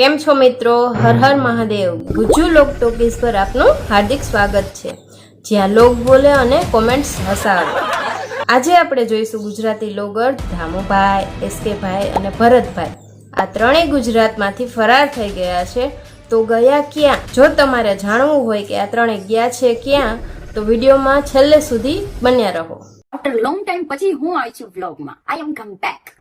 કેમ છો મિત્રો? હર હર મહાદેવ. ગુજુ લોક ટોકીસ પર આપનું હાર્દિક સ્વાગત છે. જ્યાં લોક બોલે અને કોમેન્ટ્સ હસાવે. આજે આપણે જોઈશું ગુજરાતી લોગર ધામુભાઈ એસકેભાઈ અને ભરતભાઈ. આ ત્રણેય ગુજરાતમાંથી ફરાર થઈ ગયા છે. તો ગયા ક્યાં? જો તમારે જાણવું હોય કે આ ત્રણેય ગયા છે ક્યાં તો વિડીયોમાં છેલ્લે સુધી બન્યા રહો. આફ્ટર લોંગ ટાઈમ પછી હું આવી છું વ્લોગમાં આઈ એમ કમ બેક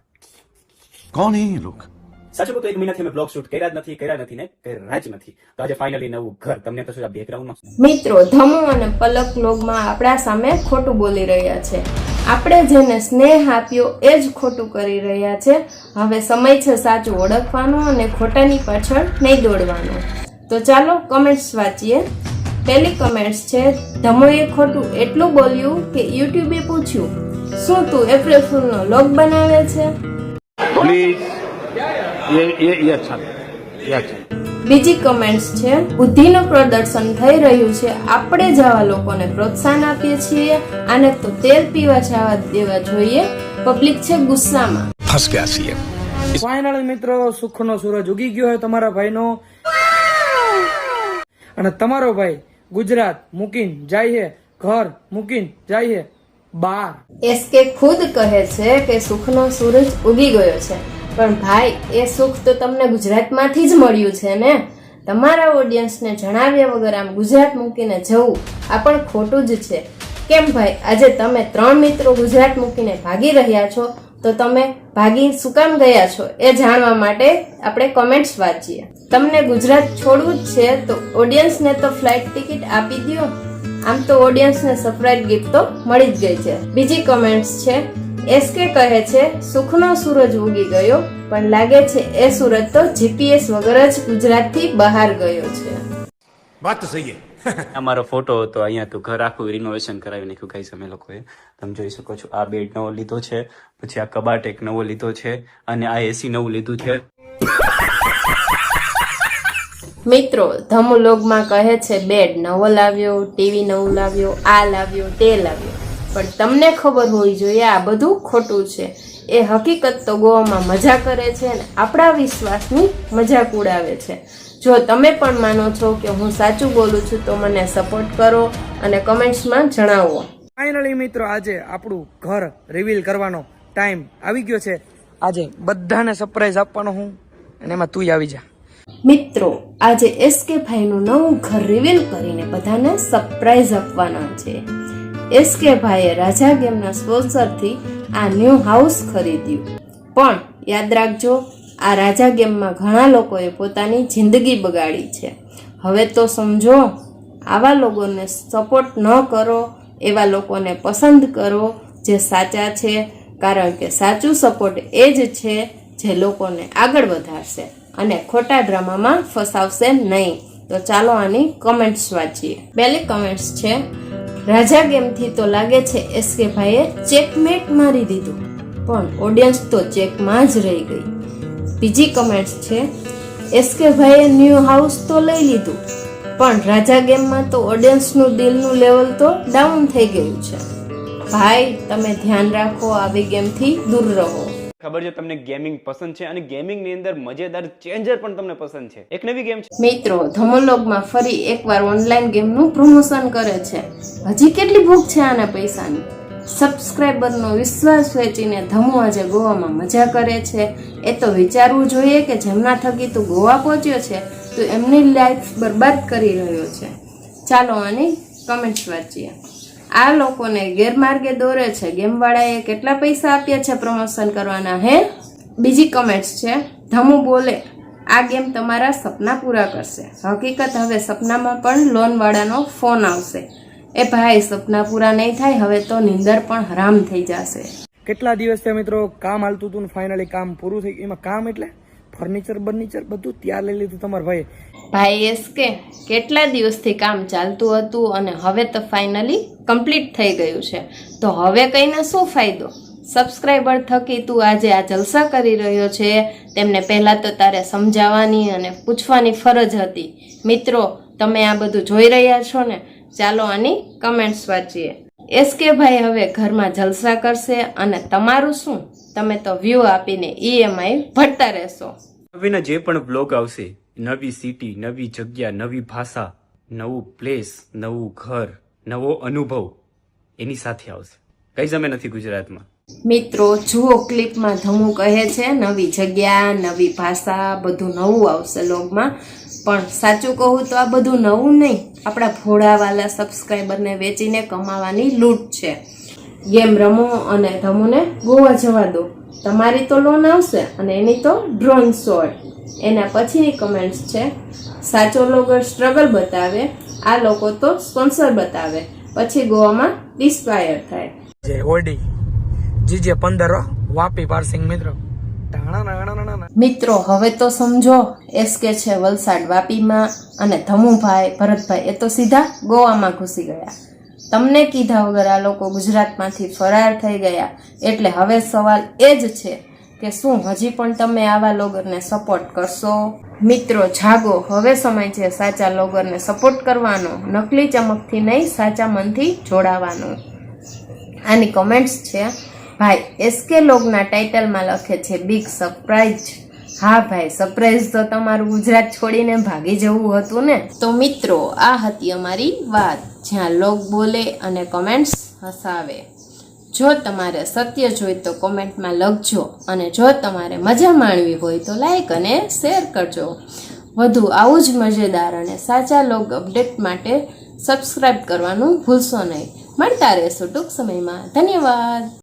કોણ હે લોક? સાચું તો એક મહિનાથી બ્લોગ શૂટ કર્યા જ નથી કર્યા નથી ને? કર્યા જ નથી. તો આજે ફાઇનલી નવું ઘર. તમને તો શું બેકગ્રાઉન્ડમાં મિત્રો ધમુ અને પલક બ્લોગમાં આપણા સામે ખોટું બોલી રહ્યા છે. આપણે જેને સ્નેહ આપ્યો એ જ ખોટું કરી રહ્યા છે. હવે સમય છે સાચું ઓળખવાનો અને ખોટાની પાછળ નહીં દોડવાનો. તો ચાલો કમેન્ટ્સ વાંચીએ. પહેલી કમેન્ટ્સ છે ધમોએ ખોટું એટલું બોલ્યું કે યુટ્યુબે પૂછ્યું શું તું એપ્રિલ ફૂલનો લોગ બનાવે છે? પ્લીઝ બીજી કમેન્ટ્સ છે બુદ્ધિનું પ્રદર્શન થઈ રહ્યું છે. આપણે જવા લોકોને પ્રોત્સાહન આપીએ છીએ આને તો તેલ પીવા જવા દેવા જોઈએ. પબ્લિક છે ગુસ્સામાં. ફસ છીએ. ફાઇનલ મિત્રો સુખનો સૂરજ ઉગી ગયો હોય તમારા ભાઈ નો અને તમારો ભાઈ ગુજરાત મૂકીન જાય હે ઘર મૂકીન જાય હે બાર એસકે ખુદ કહે છે કે સુખ નો સૂરજ ઉગી ગયો છે. પણ ભાઈ, એ સુખ તો તમને ગુજરાતમાંથી જ મળ્યું છે ને? તમારા ઓડિયન્સને જણાવ્યા વગર આમ ગુજરાત મૂકીને જવું, આ પણ ખોટું જ છે. કેમ ભાઈ, આજે તમે ત્રણ મિત્રો ગુજરાત મૂકીને ભાગી રહ્યા છો, તો તમે ભાગી શું કામ ગયા છો? એ જાણવા માટે આપણે કમેન્ટ્સ વાંચીએ. તમને ગુજરાત છોડવું જ છે, તો ઓડિયન્સને તો ફ્લાઇટ ટિકિટ આપી દો આમ તો ઓડિયન્સને સરપ્રાઈઝ ગિફ્ટ તો મળી જ ગઈ છે. બીજી કમેન્ટ્સ છે એસકે કહે છે સુખનો સૂરજ ઉગી ગયો પણ લાગે છે એ સૂરજ તો જીપીએસ વગર જ ગુજરાતથી બહાર ગયો છે. વાત સહી અમારો ફોટો હતો અહીંયા તો ઘર આખું રિનોવેશન કરાવી નાખ્યું ગાઈસ અમે લોકોએ. તમે જોઈ શકો છો આ બેડ નવો લીધો છે પછી આ કબાટ એક નવો લીધો છે અને આ એસી નવું લીધું છે. મિત્રો ધમુલોગમાં કહે છે બેડ નવો લાવ્યો ટીવી નવું લાવ્યો આ લાવ્યો તે લાવ્યો. પણ તમને ખબર હોવી જોઈએ આ બધું ખોટું છે. એ હકીકત તો ગોવામાં મજા કરે છે અને આપણા વિશ્વાસની મજાક ઉડાવે છે. જો તમે પણ માનો છો કે હું સાચું બોલું છું તો મને સપોર્ટ કરો અને કમેન્ટ્સમાં જણાવો. ફાઇનલી મિત્રો આજે આપણું ઘર રિવીલ કરવાનો ટાઈમ આવી ગયો છે. આજે બધાને સરપ્રાઈઝ આપવાનો હું અને એમાં તું આવી જા. મિત્રો આજે એસકે ભાઈનું નવું ઘર રિવીલ કરીને બધાને સરપ્રાઈઝ આપવાના છે. એસકે ભાઈએ રાજા ગેમના સ્પોન્સરથી આ ન્યૂ હાઉસ ખરીદ્યું. પણ યાદ રાખજો, આ રાજા ગેમમાં ઘણા લોકોએ પોતાની જિંદગી બગાડી છે. હવે તો સમજો, આવા લોકોને સપોર્ટ ન કરો, એવા લોકોને પસંદ કરો જે સાચા છે, કારણ કે સાચું સપોર્ટ એ જ છે જે લોકોને આગળ વધારશે અને ખોટા ડ્રામામાં ફસાવશે નહીં. તો ચાલો આની કમેન્ટ્સ વાંચીએ. પહેલી કમેન્ટ્સ છે રાજા ગેમથી તો લાગે છે એસકે ભાઈએ ચેકમેટ મારી દીધું. પણ ઓડિયન્સ તો ચેકમાં જ રહી ગઈ. બીજી કમેન્ટ્સ છે એસકે ભાઈએ ન્યૂ હાઉસ તો લઈ લીધું. પણ રાજા ગેમમાં તો ઓડિયન્સનું દિલનું લેવલ તો ડાઉન થઈ ગયું છે. ભાઈ, તમે ધ્યાન રાખો, આવી ગેમથી દૂર રહો. ખબર છે તમને ગેમિંગ પસંદ છે અને ગેમિંગની અંદર મજેદાર ચેન્જર પણ તમને પસંદ છે. એક નવી ગેમ છે. મિત્રો ધમોલોગમાં ફરી એકવાર ઓનલાઈન ગેમનું પ્રમોશન કરે છે. હજી કેટલી ભૂખ છે આના પૈસાની? સબસ્ક્રાઈબરનો વિશ્વાસ વેચીને ધમો આજે ગોવામાં મજા કરે છે. એ તો વિચારવું જોઈએ કે જેમના થકી તું ગોવા પહોંચ્યો છે, તો એમની લાઈફ બરબાદ કરી રહ્યો છે. ચાલો આની કમેન્ટ્સ વાંચીએ. આ લોકોને ગેરમાર્ગે દોરે છે. ગેમવાળાએ કેટલા પૈસા આપ્યા છે પ્રમોશન કરવાના, હે? બીજી કમેન્ટ્સ છે. ધમુ બોલે, આ ગેમ તમારા સપના પૂરા કરશે. હકીકત હવે સપનામાં પણ લોનવાળાનો ફોન આવશે. એ ભાઈ, સપના પૂરા નહીં થાય, હવે તો નિંદર પણ હરામ થઈ જશે. કેટલા દિવસ થયા મિત્રો? કામ હાલતું હતું ફાઇનલી કામ પૂરું થઈ એમાં કામ એટલે ફર્નિચર બર્નિચર બધું ત્યાં લઈ લીધું તમારા ભાઈએ. ભાઈ, એસ કે, કેટલા દિવસથી કામ ચાલતું હતું અને હવે તો ફાઇનલી કમ્પ્લીટ થઈ ગયું છે. તો હવે કહીને શું ફાયદો? સબસ્ક્રાઈબર થકી તું આજે આ જલસા કરી રહ્યો છે. તેમને પહેલાં તો તારે સમજાવવાની અને પૂછવાની ફરજ હતી. મિત્રો, તમે આ બધું જોઈ રહ્યા છો ને? ચાલો આની કમેન્ટ્સ વાંચીએ. એસકે ભાઈ હવે ઘરમાં જલસા કરશે અને તમારું શું? તમે તો વ્યૂ આપીને ઈએમઆઈ ભરતા રહેશો. હવેના જે પણ બ્લોગ આવશે, નવી સિટી, નવી જગ્યા, નવી ભાષા, નવું પ્લેસ નવું ઘર, નવો અનુભવ, એની સાથે આવશે. કઈ જમે નથી ગુજરાતમાં. મિત્રો, જુઓ ક્લિપમાં ધમુ કહે છે, નવી જગ્યા, નવી ભાષા, બધું નવું આવશે લોગમાં પણ સાચું કહું તો આ બધું નવું નહીં. આપણા ભોળાવાલા સબસ્ક્રાઈબરને વેચીને કમાવાની લૂંટ છે. ગેમ રમો અને ધમુને ગોવા જવા દો. તમારી તો લોન આવશે અને એની તો ડ્રોન શોટ એના પછીની કમેન્ટ્સ છે સાચો લોગર સ્ટ્રગલ બતાવે આ લોકો તો સ્પોન્સર બતાવે. પછી ગોવામાં ડિસ્પાયર થાય. જે ઓડી જીજે પંદર વાપી પાર્સિંગ મિત્રો. મિત્રો હવે તો સમજો એસકે છે વલસાડ વાપીમાં અને ધમુભાઈ ભરતભાઈ એ તો સીધા ગોવામાં ઘૂસી ગયા. તમને કીધા વગર આ લોકો ગુજરાતમાંથી ફરાર થઈ ગયા. એટલે હવે સવાલ એ જ છે કે શું હજી પણ તમે આવા લોગરને સપોર્ટ કરશો? મિત્રો, જાગો. હવે સમય છે સાચા લોગરને સપોર્ટ કરવાનો. નકલી ચમકથી નહીં, સાચા મનથી જોડાવાનો. આની કમેન્ટ્સ છે, ભાઈ એસકે લોગના ટાઇટલમાં લખે છે બિગ સરપ્રાઈઝ હા ભાઈ સરપ્રાઈઝ તો તમારું ગુજરાત છોડીને ભાગી જવું હતું ને? તો મિત્રો, આ હતી અમારી વાત. જ્યાં લોગ બોલે અને કમેન્ટ્સ હસાવે. જો તમારે સત્ય જોઈ તો કોમેન્ટમાં લખજો અને જો તમારે મજા માણવી હોય તો લાઈક અને શેર કરજો. વધુ આવું જ મજેદાર અને સાચા લોગ અપડેટ માટે સબસ્ક્રાઈબ કરવાનું ભૂલશો નહીં. મળતા રહેશો ટૂંક સમયમાં. ધન્યવાદ.